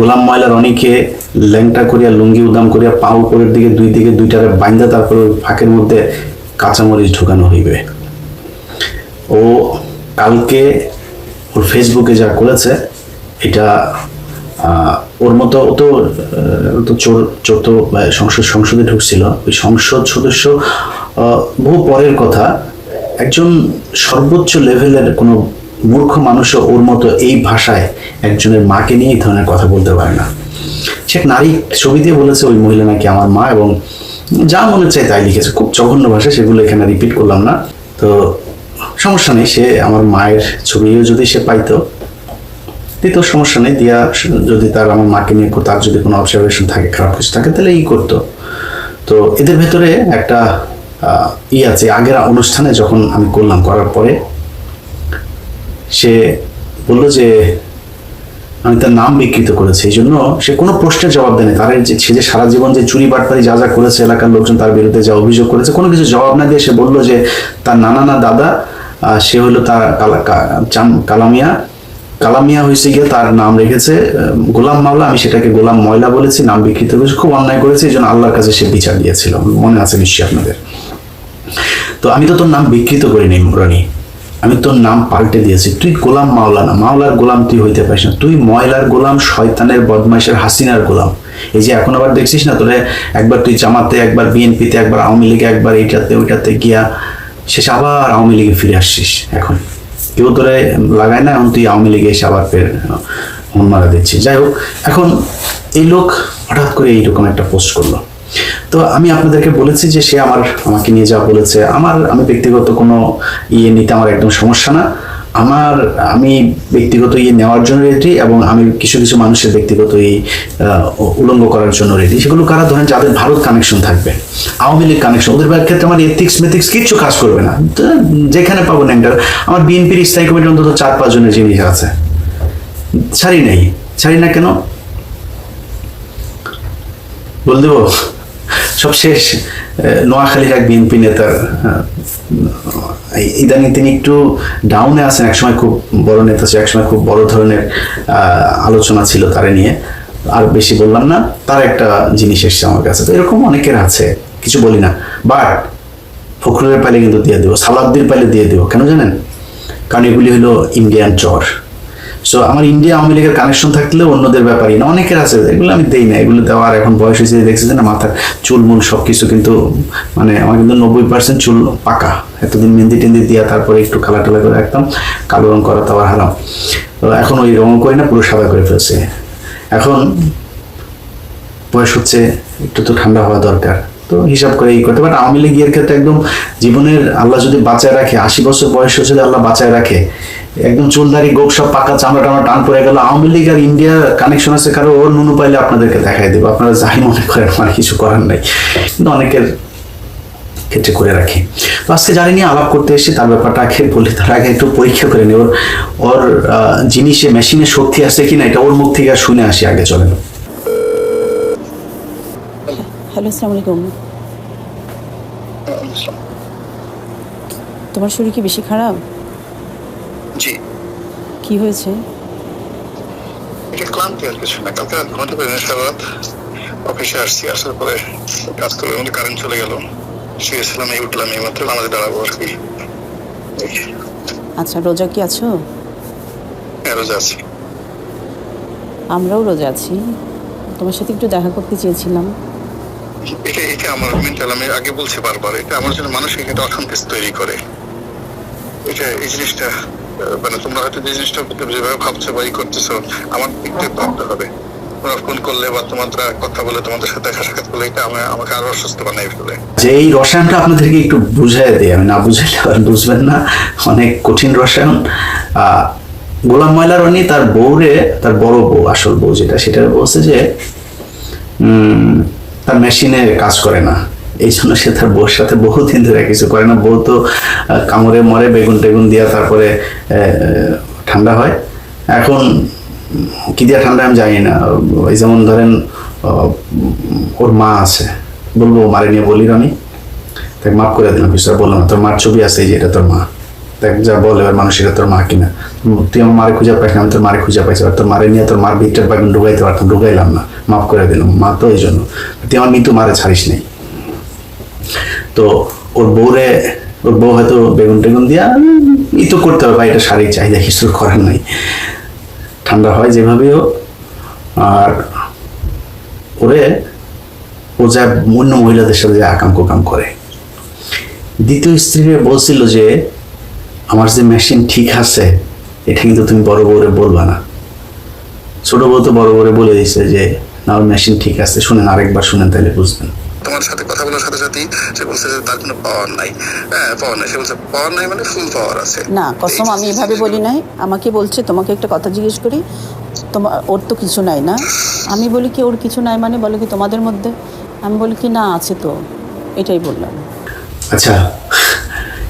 গোলাম ময়লা রনিকে ল্যাংটা করিয়া, লুঙ্গি উদাম করিয়া পা উপরের দিকে, দুই দিকে দুইটারে বাইন্দা, তারপরে ফাঁকের মধ্যে কাঁচামরিচ ঢুকানো হইবে। ও কালকে ওর ফেসবুকে যা করেছে, এটা ওর মতো, ও তো তো চোর চোর তো সংসদ, সংসদে ঢুকছিল। ওই সংসদ সদস্য বহু পরের কথা, একজন সর্বোচ্চ লেভেলের কোনো মূর্খ মানুষও ওর মতো এই ভাষায় একজনের মাকে নিয়ে এই ধরনের কথা বলতে পারে না। সে নারী ছবি দিয়ে বলেছে, ওই মহিলা নাকি আমার মা এবং যা মনে চায় তাই লিখেছে। খুব জঘন্য ভাষা সেগুলো এখানে রিপিট করলাম না। তো সমস্যা নেই, সে আমার মায়ের ছবিও যদি সে পাইতো দিত সমস্যা নেই, দিয়া যদি তার আমার মাকে নিয়ে তার যদি কোনো অবজারভেশন থাকে, খারাপ কিছু থাকে, তাহলে ই করতো। তো এদের ভেতরে একটা ই আছে, আগের অনুষ্ঠানে যখন আমি করলাম, করার পরে সে বলল যে, আমি তার নাম বিকৃত করেছি। এই জন্য সে কোনো প্রশ্নের জবাব দেয়নি। তার যে, সে যে সারা জীবন যে চুরি বাটপারি যা যা করেছে, এলাকার লোকজন তার বিরুদ্ধে যা অভিযোগ করেছে, কোনো কিছু জবাব না দিয়ে সে বলল যে, তার নানা না দাদা সে হলো তার কালা- কালামিয়া। কালামিয়া হয়েছে গিয়ে তার নাম রেখেছে গোলাম মাওলা। আমি সেটাকে গোলাম ময়লা বলেছি, নাম বিকৃত করেছি, খুব অন্যায় করেছে। এই জন্য আল্লাহর কাছে সে বিচার দিয়েছিল। মনে আছে নিশ্চয়ই আপনাদের। তো আমি তো তোর নাম বিকৃত করিনি রনি আমি তোর নাম পাল্টে দিয়েছি। তুই গোলাম মাওলা না মাওলার গোলাম তুই হইতে পারিস না। তুই ময়লার গোলাম, শয়তানের বদমাইশের, হাসিনার গোলাম। এই যে এখন আবার দেখছিস না তোরে? একবার তুই জামাতে, একবার বিএনপিতে, একবার আওয়ামী লীগে, একবার এইটাতে, ওইটাতে গিয়া শেষ আবার আওয়ামী লীগে ফিরে আসছিস এখন। কেউ তোরে লাগায় না, এখন তুই আওয়ামী লীগে এসে আবার ফের মন মারা দিচ্ছিস। যাই হোক, এখন এই লোক হঠাৎ করে এইরকম একটা পোস্ট করল। তো আমি আপনাদেরকে বলেছি যে সে আমার, আমাকে নিয়ে যা বলেছে। আমার, আমি ব্যক্তিগত কোনো ইয়ে নিতে আমার একদম সমস্যা না। আমার, আমি ব্যক্তিগত ইয়ে নেওয়ার জন্য রেডি এবং আমি কিছু কিছু মানুষের ব্যক্তিগত এই উলঙ্গ করার জন্য রেডি সেগুলো কারা ধরেন যাদের ভারত কানেকশন থাকবে, আওয়ামী লীগ কানেকশন ওদের ক্ষেত্রে আমার এথিক্স মেথিক্স কিচ্ছু কাজ করবে না। যেখানে পাবো না আমার বিএনপির স্থায়ী কমিটি অন্তত চার, পাঁচ জনের জিনিস আছে, ছাড়ি নেই। ছাড়ি না কেন? বল দেবো? সব শেষ আহ, নোয়াখালীর এক বিএনপি নেতার ইদানিং তিনি একটু ডাউনে আছেন একসময় খুব বড় নেতা ছিল একসময় খুব বড় ধরনের আলোচনা ছিল তারে নিয়ে। আর বেশি বললাম না তার একটা জিনিস এসছে আমার কাছে। তো এরকম অনেকের আছে কিছু বলি না। বাট ফখরুলের পাইলে কিন্তু দিয়ে দেবো সালাদ্দির পাইলে দিয়ে দেবো কেন জানেন? কারণ এগুলি হলো ইন্ডিয়ান চর। সো আমার ইন্ডিয়া আওয়ামী লীগের কানেকশন থাকলেও অন্যদের ব্যাপারই না। অনেকের আছে, এগুলো আমি দেই না। এগুলো দেওয়ার এখন বয়স হয়েছে যে না মাথার চুল, মুল সব কিছু কিন্তু মানে আমার কিন্তু নব্বই পার্সেন্ট চুল পাকা। এতদিন মেহেন্দি টেন্দি দিয়া তারপরে একটু কালা টালা করে রাখতাম, কালো রং করা তো আবার হারাম। তো এখন ওই রং করি না, পুরো সাদা করে ফেলছে। এখন বয়স হচ্ছে, একটু তো ঠান্ডা হওয়া দরকার। তো হিসাব করে এই করতে বাট আওয়ামী লীগের ক্ষেত্রে একদম জীবনের আল্লাহ যদি বাঁচায় রাখে, আশি বছর বয়স যদি আল্লাহ বাঁচায় রাখে, একদম চুলদারি, গোপ সব পাকা চামড়া টামড়া টান পড়ে গেল, আওয়ামী লীগ আর ইন্ডিয়া কানেকশন আছে কারও, ওর নুনু পাইলে আপনাদেরকে দেখাই দেবো। আপনারা যাই মনে করেন, আমার কিছু করার নাই। কিন্তু অনেকের ক্ষেত্রে করে রাখি। তো আজকে জানি নিয়ে আলাপ করতে এসেছি, তার ব্যাপারটা আগে বলি, তার আগে একটু পরীক্ষা করে নিই। ওর ওর জিনিসে মেশিনে শক্তি আছে কিনা, এটা ওর মুখ থেকে শুনে আসি, আগে চলেন। হ্যালো আসসালামু আলাইকুম। তোমার শরীর কি বেশি খারাপ? জি। কি হয়েছে? একটু ক্লান্তি আর কিছু না। কালকে রাত ঘুমাতে পারি না সারা রাত অফিসে আসছি আসার পরে কাজ করে মধ্যে কারেন্ট চলে গেল। শুয়েছিলাম এই উঠলাম এই মাত্র আমাদের দাঁড়াবো আর কি। আচ্ছা রোজা কি আছো? হ্যাঁ, রোজা আছি। আমরাও রোজা আছি। তোমার সাথে একটু দেখা করতে চেয়েছিলাম। এটা এটা আমার মেন্টাল আমি আগে বলছি বারবার, এটা আমার জন্য মানসিক একটা অশান্তি তৈরি করে। এটা এই জিনিসটা মানে তোমরা হয়তো যে জিনিসটা যেভাবে ভাবছ বা ই করতেছো, আমার দিক ভাবতে হবে। তোমরা করলে বা তোমাদের কথা বলে তোমাদের সাথে করলে এটা আমি আমাকে আরও অসুস্থ বানাই যে এই রসায়নটা আপনাদেরকে একটু বুঝাই দিই, আমি না বুঝাইলে আর বুঝবেন না। অনেক কঠিন রসায়ন। গোলাম ময়লা রনি তার বউরে, তার বড় বউ, আসল বউ যেটা, সেটা বলছে যে তার মেশিনে কাজ করে না। এই জন্য সে তার বউর সাথে বহুদিন ধরে কিছু করে না। বউ তো কামড়ে মরে বেগুন টেগুন দিয়া তারপরে ঠান্ডা হয়। এখন কি দিয়া ঠান্ডা আমি জানি না। ওই যেমন ধরেন ওর মা আছে। বলব, মারে নিয়ে বলি আমি। তাকে মাফ করে দিলাম কিছু বললাম তোর মার ছবি আছে এই যে, এটা তোর মা। দেখ, যা বলে এবার মানুষ তোর মা কিনা? তুই আমার মারে খুঁজে পাইস আমি তোর মারে খুঁজে পাইছি। তোর মারে নিয়ে তোর মার ভিতরে পাইবেন ঢুকাইতে পারতাম, ঢুকাইলাম না। মাফ করে দিলাম, মা তো এই জন্য। তুই আমার মৃত্যু মারে ছাড়িস নেই। তো ওর বউরে, ওর বউ হয়তো বেগুন টেগুন দিয়া ই তো করতে হবে এটা শারীরিক চাহিদা, কিছু করার নাই। ঠান্ডা হয় যেভাবে হোক, আর ওরে, ও যা অন্য মহিলাদের সাথে যে আকাম কোকাম করে। দ্বিতীয় স্ত্রীকে বলছিল যে আমার যে মেশিন ঠিক আছে এটা কিন্তু তুমি বড় বউরে বলবা না। ছোট বউ তো বড় বউরে বলে দিছে যে না ওর মেশিন ঠিক আছে শুনেন আরেকবার শুনেন তাহলে বুঝবেন। তোমার সাথে কথা বলার সাথে সাথেই সে বলছে যে তার কোনো পাওয়ার নাই। হ্যাঁ পাওয়ার নাই। সে বলছে পাওয়ার নাই মানে ফুল পাওয়ার আছে। না কসম আমি এভাবে বলি নাই। আমাকে বলছে তোমাকে একটা কথা জিজ্ঞেস করি তোমার ওর তো কিছু নাই না? আমি বলি কি ওর কিছু নাই মানে বলে কি তোমাদের মধ্যে? আমি বলি কি না আছে তো। এটাই বললাম। আচ্ছা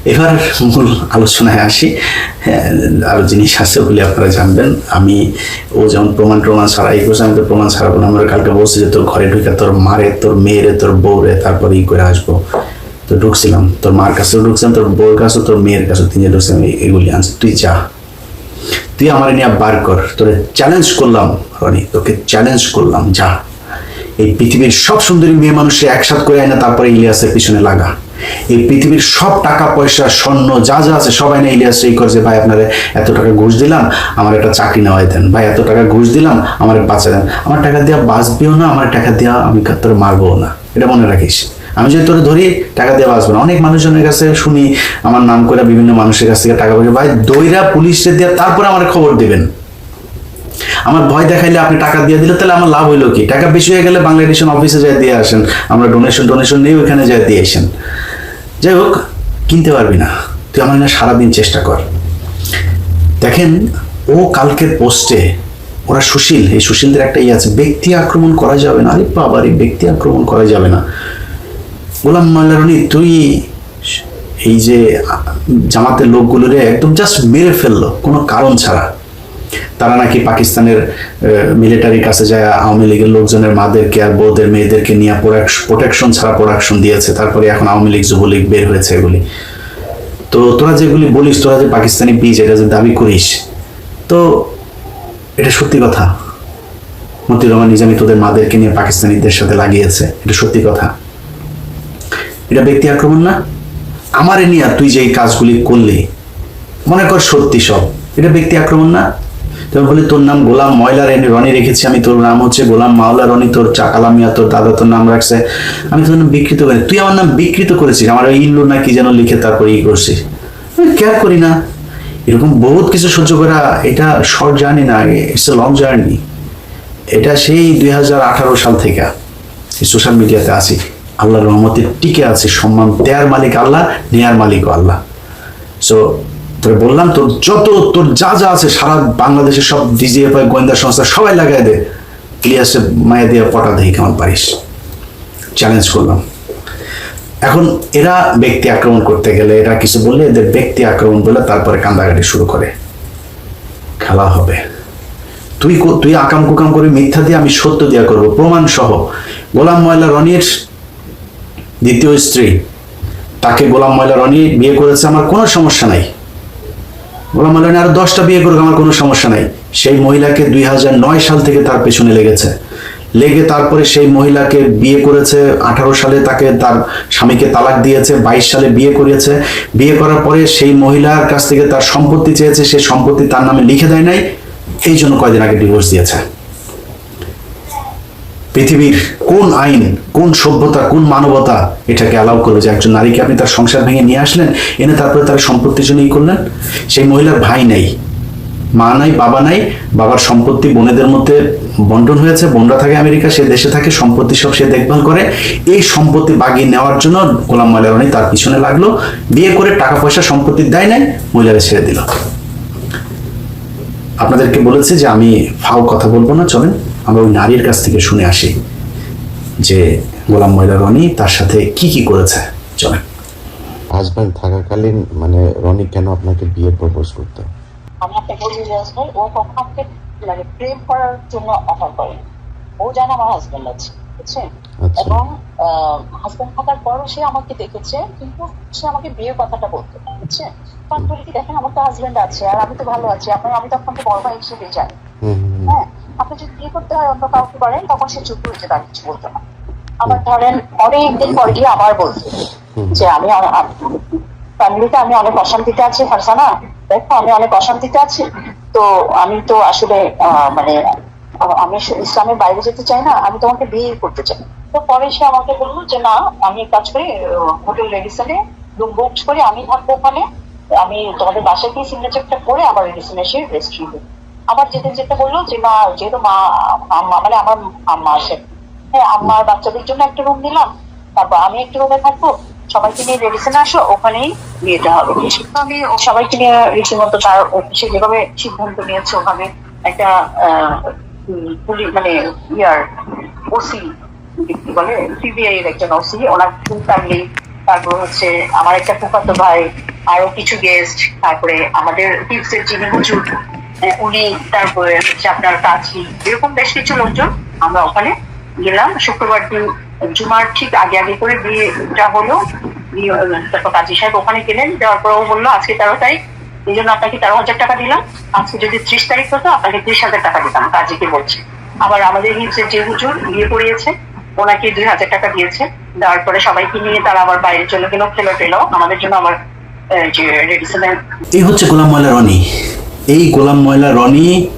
এবার মূল আলোচনায় আসি। হ্যাঁ, আরও জিনিস আছে বলে আপনারা জানবেন। আমি ও যেমন প্রমাণ প্রমাণ ছাড়া এই করছে আমি তো প্রমাণ ছাড়াবো না। আমরা কালকে বলছি যে তোর ঘরে ঢুকে তোর মারে তোর মেয়েরে তোর বউরে তারপরে ই করে আসব। তো ঢুকছিলাম। তোর মার কাছেও ঢুকছিলাম তোর বউর কাছে তোর মেয়ের কাছে তিনজে ঢুকছিলাম। এগুলি আনছি। তুই যা। তুই আমার নিয়ে বার কর। তোরে চ্যালেঞ্জ করলাম রনি। তোকে চ্যালেঞ্জ করলাম। যা। এই পৃথিবীর সব সুন্দরী মেয়ে মানুষের একসাথ করে আয় না তারপরে ইলিয়াসের পিছনে লাগা। এই পৃথিবীর সব টাকা, পয়সা, স্বর্ণ, যা যা আছে, সবাই না ইলিয়াস এই করছে, ভাই, আপনারা এত টাকা ঘুষ দিলাম, আমার একটা চাকরি নেওয়াই দেন। ভাই, এত টাকা ঘুষ দিলাম, আমার বাঁচা দেন। আমার টাকা দেওয়া বাঁচবেও না, আমার টাকা দেওয়া আমি তোর মারবো না। এটা মনে রাখিস। আমি যদি তোরে ধরি, টাকা দিয়ে বাঁচবো না। অনেক মানুষজনের কাছে শুনি, আমার নাম করে বিভিন্ন মানুষের কাছ থেকে টাকা পয়সা, ভাই, দইরা পুলিশে দেওয়া তারপরে আমার খবর দিবেন। আমার ভয় দেখাইলে আপনি টাকা দিয়ে দিলে, তাহলে আমার লাভ হইল কি? টাকা বেশি হয়ে গেলে বাংলাদেশের অফিসে যাই দিয়ে আসেন। আমরা ডোনেশন ডোনেশন নিয়ে ওখানে যাই দিয়ে আসেন। যাই হোক, কিনতে পারবি না। তুই আমার না সারাদিন চেষ্টা কর। দেখেন, ও কালকের পোস্টে ওরা সুশীল, এই সুশীলদের একটা ইয়ে আছে, ব্যক্তি আক্রমণ করা যাবে না। আরে বাবার এই ব্যক্তি আক্রমণ করা যাবে না। গোলাম মাল্লারনি, তুই এই যে জামাতের লোকগুলোরে একদম জাস্ট মেরে ফেলল, কোনো কারণ ছাড়া। তারা নাকি পাকিস্তানের মিলিটারির কাছে যায়, আওয়ামী লীগের লোকজনের মাদেরকে আর বউদের মেয়েদেরকে নিয়ে প্রোটেকশন ছাড়া প্রোডাকশন দিয়েছে। তারপরে এখন আওয়ামী লীগ, যুবলীগ বের হয়েছে এগুলি। তো তোরা যেগুলি বলিস, তোরা যে পাকিস্তানি বীজ, এটা যে দাবি করিস, তো এটা সত্যি কথা। মতিউর রহমান নিজামী তোদের মাদেরকে নিয়ে পাকিস্তানিদের সাথে লাগিয়েছে, এটা সত্যি কথা। এটা ব্যক্তি আক্রমণ না? আমারে নিয়ে তুই যে এই কাজগুলি করলি, মনে কর সত্যি সব। এটা ব্যক্তি আক্রমণ না? তুমি বলি, তোর নাম গোলাম ময়লা রেনি রনি রেখেছি আমি, তোর নাম হচ্ছে গোলাম মাওলা রনি, তোর চাকালা মিয়া, তোর দাদা তোর নাম রাখছে। আমি তোর নাম বিকৃত করি তুই আমার নাম বিকৃত করেছিস, আমার ওই ইল্লু না কি যেন লিখে তারপর ই করছিস। আমি কেয়ার করি না। এরকম বহুত কিছু সহ্য করা, এটা শর্ট জার্নি না আগে ইটস এ লং জার্নি এটা সেই দুই হাজার আঠারো সাল থেকে সোশ্যাল মিডিয়াতে আছি। আল্লাহর রহমতে টিকে আছে, সম্মান দেয়ার মালিক আল্লাহ, নেয়ার মালিকও আল্লাহ। সো তোরে বললাম, তোর যত, তোর যা যা আছে সারা বাংলাদেশের সব ডিজিএফআই গোয়েন্দা সংস্থা সবাই লাগাই দে। ক্লিয়ারসে মায়া দিয়ে পটা দেখি কেমন পারিস চ্যালেঞ্জ করলাম। এখন এরা ব্যক্তি আক্রমণ করতে গেলে, এরা কিছু বললে এদের ব্যক্তি আক্রমণ বলে তারপরে কান্দাকাটি শুরু করে। খেলা হবে। তুই তুই আকাম কুকাম করে মিথ্যা দিয়ে আমি সত্য দিয়া করব। প্রমাণ সহ, গোলাম ময়লা রনির দ্বিতীয় স্ত্রী, তাকে গোলাম ময়লা রনি বিয়ে করেছে, আমার কোনো সমস্যা নাই। গোলাম আর আরও দশটা বিয়ে করুক, আমার কোনো সমস্যা নাই। সেই মহিলাকে দুই হাজার নয় সাল থেকে তার পেছনে লেগেছে। লেগে তারপরে সেই মহিলাকে বিয়ে করেছে, আঠারো সালে তাকে তার স্বামীকে তালাক দিয়েছে, বাইশ সালে বিয়ে করিয়েছে। বিয়ে করার পরে সেই মহিলার কাছ থেকে তার সম্পত্তি চেয়েছে সেই সম্পত্তি তার নামে লিখে দেয় নাই। এই জন্য কয়দিন আগে ডিভোর্স দিয়েছে। পৃথিবীর কোন আইন, কোন সভ্যতা, কোন মানবতা এটাকে অ্যালাউ করবে যে একজন নারীকে আপনি তার সংসার ভেঙে নিয়ে আসলেন, এনে তারপরে তার সম্পত্তির জন্য ই করলেন? সেই মহিলার ভাই নাই, মা নাই, বাবা নাই, বাবার সম্পত্তি বোনেদের মধ্যে বন্টন হয়েছে, বোনরা থাকে আমেরিকা, সে দেশে থাকে, সম্পত্তি সব সে দেখভাল করে। এই সম্পত্তি বাগিয়ে নেওয়ার জন্য গোলাম মালারণী তার পিছনে লাগল, বিয়ে করে টাকা পয়সা সম্পত্তি দেয় নাই মহিলারা ছেড়ে দিল। আপনাদেরকে বলেছি যে আমি ফাও কথা বলব না, চলেন। আমরা ওই নারীর কাছ থেকে শুনে আসি যে গোলাম ময়লা রনি তার সাথে কি কি করেছে। চলেন। হাজব্যান্ড থাকাকালীন মানে রনি কেন আপনাকে বিয়ে প্রপোজ করতো? আমি একটা বলি যে ভাই ও কখন আমাকে মানে প্রেম করার জন্য অফার করে ও জানে আমার হাজবেন্ড আছে বুঝছেন? আচ্ছা। এবং হাজবেন্ড থাকার পরও সে আমাকে দেখেছে কিন্তু সে আমাকে বিয়ের কথাটা বলতো বুঝছেন? তখন বলি কি দেখেন আমার তো হাজবেন্ড আছে আর আমি তো ভালো আছি আপনার আমি তো আপনাকে বড় ভাই হিসেবে জানি। হুম। হ্যাঁ আপনি যদি বিয়ে করতে হয় অন্য কাউকে তখন সে চুপ তার কিছু বলতো না আবার ধরেন পর গিয়ে আবার বলছে যে, আমি ফ্যামিলিতে আমি অনেক অশান্তিতে আছি ফারসানা দেখো, আমি অনেক অশান্তিতে আছি। তো আমি তো আসলে মানে আমি ইসলামের বাইরে যেতে চাই না, আমি তোমাকে বিয়ে করতে চাই। তো পরে সে আমাকে বলল যে, না, আমি কাজ করি হোটেল রেডিসনে রুম বুক করে, আমি থাকব ওখানে। আমি তোমাদের বাসায় গিয়ে সিগনেচারটা করে আবার রেডিসনে এসে রেস্ট আবার যেতে যেতে বলল যে মা যেহেতু মা আম্মা মানে আমার আম্মা আছে হ্যাঁ আম্মার বাচ্চাদের জন্য একটা রুম নিলাম। তারপর আমি একটা রুমে থাকব সবাইকে নিয়ে রেডিসনে আসো ওখানেই বিয়েটা হবে। তো আমি সবাইকে নিয়ে রীতিমতো তার সে যেভাবে সিদ্ধান্ত নিয়েছে ওভাবে একটা পুলিশ মানে ইয়ার ওসি কি বলে সিবিআই এর একজন ওসি ওনার ফুল ফ্যামিলি তারপর হচ্ছে আমার একটা ফুফাতো ভাই আরও কিছু গেস্ট তারপরে আমাদের টিপসের যিনি হুজুর উনি তারপরে হচ্ছে আপনার কাছি এরকম বেশ কিছু লোকজন আমরা ওখানে গেলাম। শুক্রবার দিন জুমার ঠিক আগে আগে করে বিয়েটা হলো। তারপর কাজী সাহেব ওখানে গেলেন, যাওয়ার পর ও বলল, আজকে তেরো তারিখ, এই জন্য আপনাকে তেরো হাজার টাকা দিলাম। আজকে যদি ত্রিশ তারিখ হতো, আপনাকে ত্রিশ হাজার টাকা দিতাম, কাজীকে বলছে। আবার আমাদের হিপসের যে হুজুর বিয়ে পড়িয়েছে ওনাকে দুই হাজার টাকা দিয়েছে। দেওয়ার পরে সবাইকে নিয়ে তারা আবার বাইরে চলে গেল খেলো টেলো আমাদের জন্য আবার যে এই হচ্ছে গোলাম ময়লা রনি। এই গোলাম ময়লা রনি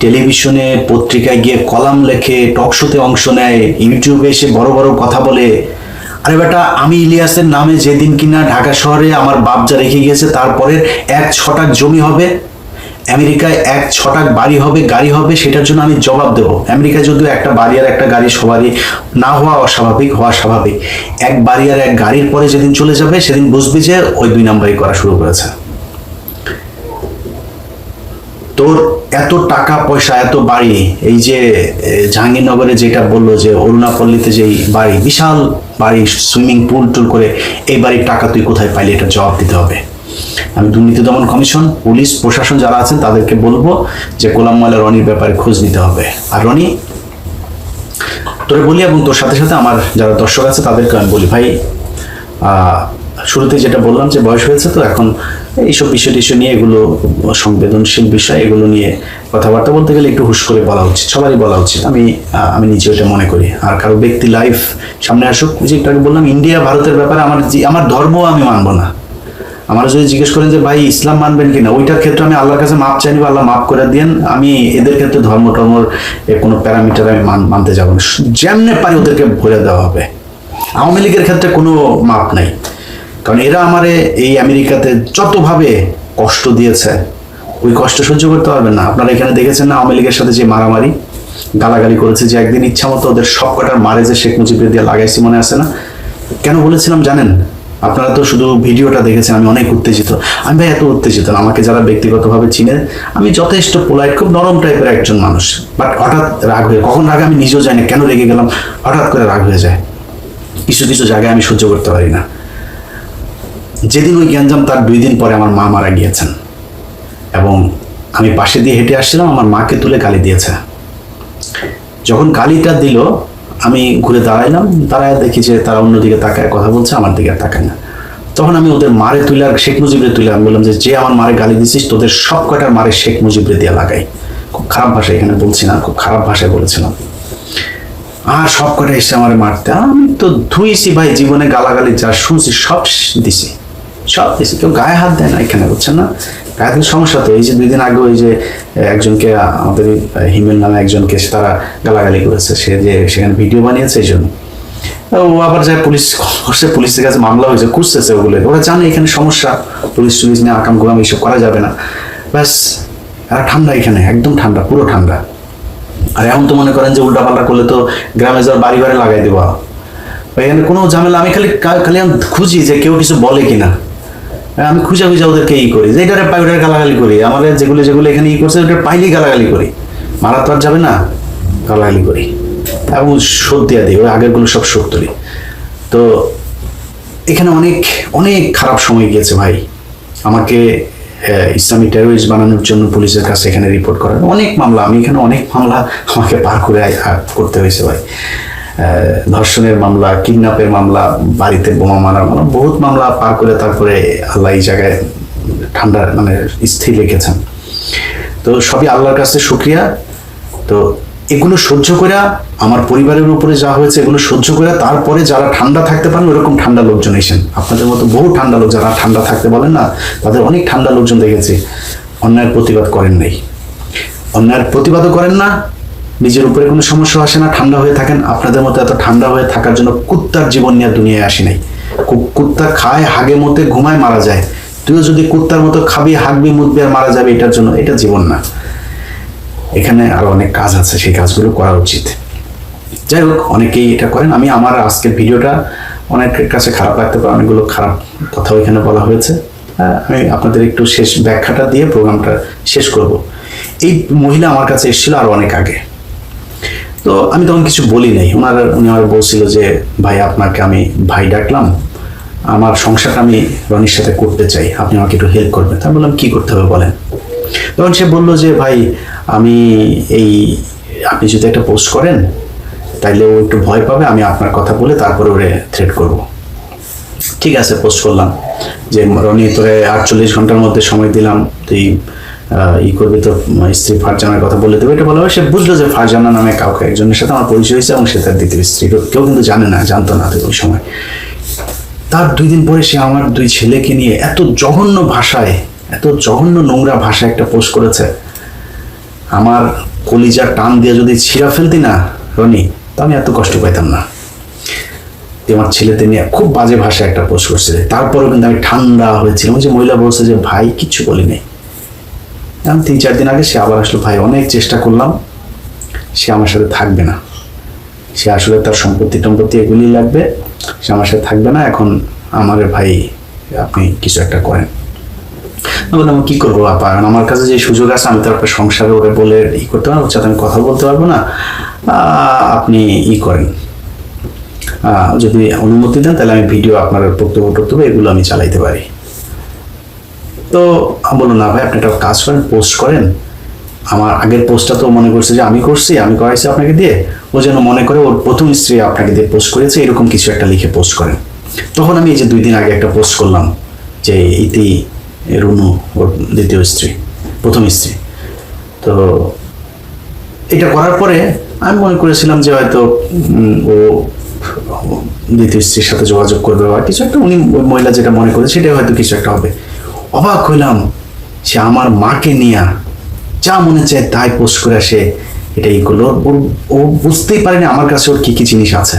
টেলিভিশনে পত্রিকায় গিয়ে কলাম লেখে টক শোতে অংশ নেয়, ইউটিউবে এসে বড় বড় কথা বলে। আরে বেটা, আমি ইলিয়াসের নামে যেদিন কিনা ঢাকা শহরে আমার বাপ যা রেখে গিয়েছে তারপরে এক ছটাক জমি হবে, আমেরিকায় এক ছটাক বাড়ি হবে, গাড়ি হবে, সেটার জন্য আমি জবাব দেবো। আমেরিকায় যদিও একটা বাড়ি আর একটা গাড়ি সবারই না হওয়া অস্বাভাবিক, হওয়া স্বাভাবিক। এক বাড়ি আর এক গাড়ির পরে যেদিন চলে যাবে, সেদিন বুঝবি যে ওই দুই নাম্বারই করা শুরু করেছে। তোর এত টাকা পয়সা, এত বাড়ি, এই যে জাহাঙ্গীরনগরে যেটা বলল যে অরুণাপল্লীতে যেই বাড়ি, বিশাল বাড়ি, সুইমিং পুল টুল করে, এই বাড়ির টাকা তুই কোথায় পাইলি? এটা জবাব দিতে হবে। আমি দুর্নীতি দমন কমিশন, পুলিশ, প্রশাসন যারা আছেন, তাদেরকে বলব যে গোলাম মাল্লা রনির ব্যাপারে খোঁজ নিতে হবে। আর রনি, তোরে বলি এবং তোর সাথে সাথে আমার যারা দর্শক আছে, তাদেরকে আমি বলি, ভাই শুরুতে যেটা বললাম যে বয়স হয়েছে তো, এখন এইসব বিষয় টিষয় নিয়ে এগুলো, সংবেদনশীল বিষয়, এগুলো নিয়ে কথাবার্তা বলতে গেলে একটু হুশ করে বলা উচিত, সবারই বলা উচিত। আমি আমি নিজে ওটা মনে করি। আর কারও ব্যক্তি লাইফ সামনে আসুক যে একটু আগে বললাম ইন্ডিয়া ভারতের ব্যাপারে আমার আমার ধর্ম আমি মানবো না। আমার যদি জিজ্ঞেস করেন যে, ভাই, ইসলাম মানবেন কিনা? ওইটার ক্ষেত্রে আমি আল্লাহর কাছে মাপ চাইনি আল্লাহ মাপ করে দিন আমি এদের ক্ষেত্রে ধর্ম টর্মর কোনো প্যারামিটার আমি মান- মানতে যাব না। যেমনে পারি ওদেরকে ভরে দেওয়া হবে। আওয়ামী লীগের ক্ষেত্রে কোনো মাপ নাই। কারণ এরা আমারে এই আমেরিকাতে যতভাবে কষ্ট দিয়েছে, ওই কষ্ট সহ্য করতে পারবেন না। আপনারা এখানে দেখেছেন না, আওয়ামী লীগের সাথে যে মারামারি, গালাগালি করেছে যে একদিন ইচ্ছা মতো ওদের সব কটার মারে যে শেখ মুজিবের দিয়ে লাগাইছি মনে আছে না? কেন বলেছিলাম জানেন? আপনারা তো শুধু ভিডিওটা দেখেছেন, আমি অনেক উত্তেজিত। আমি ভাই এত উত্তেজিত আমাকে যারা ব্যক্তিগতভাবে চিনে, আমি যথেষ্ট পোলাইট খুব নরম টাইপের একজন মানুষ। বাট হঠাৎ রাগ হয়ে, কখন রাগ আমি নিজেও জানি কেন রেগে গেলাম, হঠাৎ করে রাগ হয়ে যায়। কিছু কিছু জায়গায় আমি সহ্য করতে পারি না। যেদিন ওই গ্যাঞ্জাম তার দুই দিন পরে আমার মা মারা গিয়েছেন। এবং আমি পাশে দিয়ে হেঁটে আসছিলাম, আমার মাকে তুলে গালি দিয়েছে। যখন গালিটা দিল, আমি ঘুরে দাঁড়াইলাম, দাঁড়ায় দেখি যে তারা অন্যদিকে তাকায়, কথা বলছে, আমার দিকে তাকায় না। তখন আমি ওদের মারে তুলে আর শেখ মুজিবরে তুলে, আমি বললাম যে যে আমার মারে গালি দিছিস, তোদের সব কটার মারে শেখ মুজিবরে দিয়ে লাগাই। খুব খারাপ ভাষায় এখানে বলছি না, খুব খারাপ ভাষায় বলেছিলাম। আর সব কটা এসে আমার মারতে? আমি তো ধুইছি ভাই, জীবনে গালাগালি যা শুনছি, সব দিছি। সব কিছু কেউ গায়ে হাত দেয় না এখানে, বুঝছেন না? গায়ে হাতের সমস্যা তো, এই যে দুই দিন আগে ওই যে একজনকে, আমাদের হিমেল নামে একজনকে তারা গালাগালি করেছে, সে যে সেখানে ভিডিও বানিয়েছে এই জন্য। ও আবার যায় পুলিশ করছে পুলিশের কাছে মামলা হয়েছে, খুঁজতেছে ওগুলো। ওরা জানে এখানে সমস্যা, পুলিশ টুলিশ নিয়ে আকাম গোলাম এইসব করা যাবে না। ব্যাস আর ঠান্ডা এখানে, একদম ঠান্ডা, পুরো ঠান্ডা। আর এখন তো মনে করেন যে উল্টাপাল্টা করলে তো গ্রামে যাওয়ার বাড়ি বাড়ি লাগাই দেবো। এখানে কোনো ঝামেলা, আমি খালি খালি আমি খুঁজি যে কেউ কিছু বলে কিনা। আমি খুঁজে খুঁজে ওদেরকে ই করি। যে এটারে পাই, ওটারে গালাগালি করি। আমাদের যেগুলো যেগুলো এখানে ই করছে ওটা পাইলেই গালাগালি করি। মারা তো আর যাবে না, গালাগালি করি। এবং শোধ দেওয়া দিই ওই আগেরগুলো সব শোধ তুলি। তো এখানে অনেক অনেক খারাপ সময় গিয়েছে ভাই। আমাকে ইসলামী টেরোরিস্ট বানানোর জন্য পুলিশের কাছে এখানে রিপোর্ট করার। অনেক মামলা, আমি এখানে অনেক মামলা আমাকে পার করে করতে হয়েছে ভাই। ধর্ষণের মামলা, কিডন্যাপের মামলা, বাড়িতে বোমা মারার মামলা, বহুত মামলা পার করে তারপরে আল্লাহ এই জায়গায় ঠান্ডা মানে স্থির রেখেছেন। তো সবই আল্লাহর কাছে শুক্রিয়া। তো এগুলো সহ্য করে আমার পরিবারের উপরে যা হয়েছে, এগুলো সহ্য করে তারপরে যারা ঠান্ডা থাকতে পারেন, ওরকম ঠান্ডা লোকজন এসেন। আপনাদের মতো বহু ঠান্ডা লোক, যারা ঠান্ডা থাকতে বলেন না, তাদের অনেক ঠান্ডা লোকজন দেখেছি। অন্যায়ের প্রতিবাদ করেন নাই। অন্যায়ের প্রতিবাদও করেন না নিজের উপরে কোনো সমস্যা আসে না ঠান্ডা হয়ে থাকেন। আপনাদের মতো এত ঠান্ডা হয়ে থাকার জন্য কুত্তার জীবন নিয়ে দুনিয়ায় আসি নাই। কুত্তা খায় হাগে মতে ঘুমায় মারা যায়। তুইও যদি কুত্তার মতো খাবি হাগবি মুদবি আর মারা যাবে এটার জন্য এটা জীবন না। এখানে আরও অনেক কাজ আছে সেই কাজগুলো করা উচিত। যাই হোক অনেকেই এটা করেন। আমি আমার আজকের ভিডিওটা অনেকের কাছে খারাপ লাগতে পারে অনেকগুলো খারাপ কথাও এখানে বলা হয়েছে। আহ, আমি আপনাদের একটু শেষ ব্যাখ্যাটা দিয়ে প্রোগ্রামটা শেষ করব। এই মহিলা আমার কাছে এসেছিল আরও অনেক আগে। তো আমি তখন কিছু বলি নাই। ওনার, উনি আমার বলছিল যে, ভাই, আপনাকে আমি, ভাই ডাকলাম। আমার সংসারটা আমি রনির সাথে করতে চাই। আপনি আমাকে একটু হেল্প করবেন। তা বললাম, কি করতে হবে বলেন? তখন সে বলল যে, ভাই, আমি এই, আপনি যদি একটা পোস্ট করেন, তাইলে ও একটু ভয় পাবে, আমি আপনার কথা বলে তারপরে ওরে থ্রেট করব। ঠিক আছে পোস্ট করলাম। যে, রনি, তোরে আটচল্লিশ ঘণ্টার মধ্যে সময় দিলাম। তুই ই করবে তো স্ত্রী ফারজানার কথা বলে দেবে, এটা বলা হয় সে বুঝলো যে ফারজানা নামে কাউকে একজনের সাথে আমার পরিচয় হয়েছে এবং সে তার দ্বিতীয় স্ত্রী। কেউ কিন্তু জানে না, জানতো না ওই সময়। তার দুই দিন পরে সে আমার দুই ছেলেকে নিয়ে এত জঘন্য ভাষায়, এত জঘন্য নোংরা ভাষায় একটা পোস্ট করেছে। আমার কলিজা টান দিয়ে যদি ছিঁড়া ফেলতি না, রনি, তা আমি এত কষ্ট পাইতাম না। আমার ছেলেতে নিয়ে খুব বাজে ভাষায় একটা পোস্ট করছে তারপরেও কিন্তু আমি ঠান্ডা হয়েছিলাম। যে মহিলা বলছে যে, ভাই, কিচ্ছু বলি আমি তিন, চার দিন আগে সে আবার আসলো, ভাই, অনেক চেষ্টা করলাম, সে আমার সাথে থাকবে না। সে আসলে তার সম্পত্তি টম্পত্তি এগুলি লাগবে, সে আমার সাথে থাকবে না, এখন আমার ভাই, আপনি কিছু একটা করেন। বললাম, কি করব আপা? এখন আমার কাছে যে সুযোগ আছে, আমি তো আপনার সংসারে ওরে বলে ই করতে পারব সাথে আমি কথা বলতে পারব না। আপনি ই করেন। যদি অনুমতি দেন, তাহলে আমি ভিডিও আপনার বক্তব্য টক্তব্য এগুলো আমি চালাইতে পারি। তো বলল, না ভাই, আপনি একটা কাজ করেন পোস্ট করেন। আমার আগের পোস্টটা তো মনে করছে যে আমি করছি, আমি করাইছি আপনাকে দিয়ে। ও যেন মনে করে ওর প্রথম স্ত্রী আপনাকে দিয়ে পোস্ট করেছে, এরকম কিছু একটা লিখে পোস্ট করেন তখন আমি এই যে দুই দিন আগে একটা পোস্ট করলাম যে ইতি রুনু, ওর দ্বিতীয় স্ত্রী, প্রথম স্ত্রী। তো এটা করার পরে আমি মনে করেছিলাম যে হয়তো ও দ্বিতীয় স্ত্রীর সাথে যোগাযোগ করবে বা কিছু একটা, উনি মহিলা যেটা মনে করে সেটাই হয়তো কিছু একটা হবে। অবাক হইলাম সে আমার মাকে নিয়ে যা মনে চায় তাই পোস্ট করে আসে। এটা এইগুলো ওর ও বুঝতেই পারেনি আমার কাছে ওর কি কি জিনিস আছে।